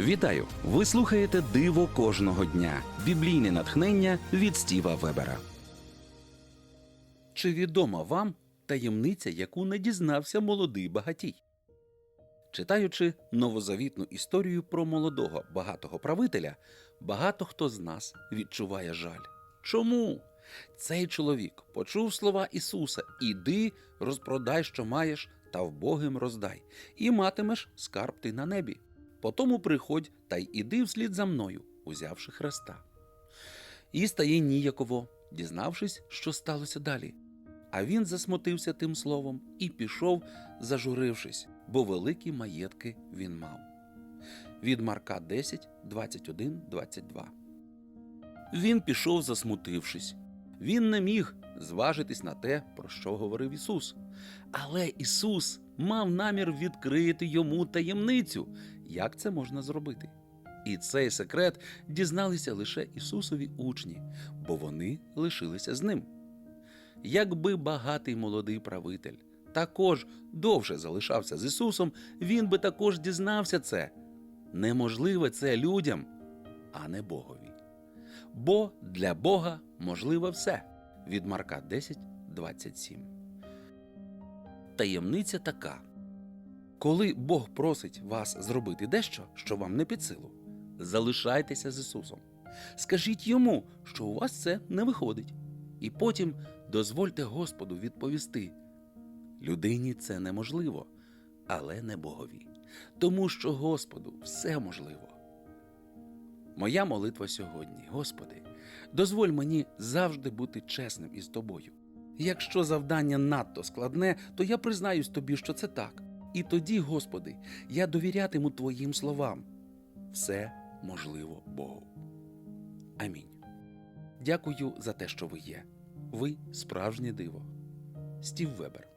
Вітаю! Ви слухаєте Диво кожного дня. Біблійне натхнення від Стіва Вебера. Чи відома вам таємниця, яку не дізнався молодий багатій? Читаючи новозавітну історію про молодого багатого правителя, багато хто з нас відчуває жаль. Чому? Цей чоловік почув слова Ісуса: Іди, розпродай, що маєш, та вбогим роздай, і матимеш скарб ти на небі. Потому приходь та й іди вслід за мною, узявши хреста. І стає ніяково, дізнавшись, що сталося далі. А він засмутився тим словом і пішов, зажурившись, бо великі маєтки він мав. Від Марка 10, 21, 22. Він пішов, засмутившись. Він не міг зважитись на те, про що говорив Ісус. Але Ісус мав намір відкрити йому таємницю, як це можна зробити. І цей секрет дізналися лише Ісусові учні, бо вони лишилися з ним. Якби багатий молодий правитель також довше залишався з Ісусом, він би також дізнався це. Неможливе це людям, а не Богові. Бо для Бога можливе все. Від Марка 10, 27. Таємниця така. Коли Бог просить вас зробити дещо, що вам не під силу, залишайтеся з Ісусом. Скажіть йому, що у вас це не виходить. І потім дозвольте Господу відповісти. Людині це неможливо, але не Богові. Тому що Господу все можливо. Моя молитва сьогодні, Господи, дозволь мені завжди бути чесним із тобою. Якщо завдання надто складне, то я признаюсь тобі, що це так. І тоді, Господи, я довірятиму Твоїм словам. Все можливо Богу. Амінь. Дякую за те, що ви є. Ви справжнє диво. Стів Вебер.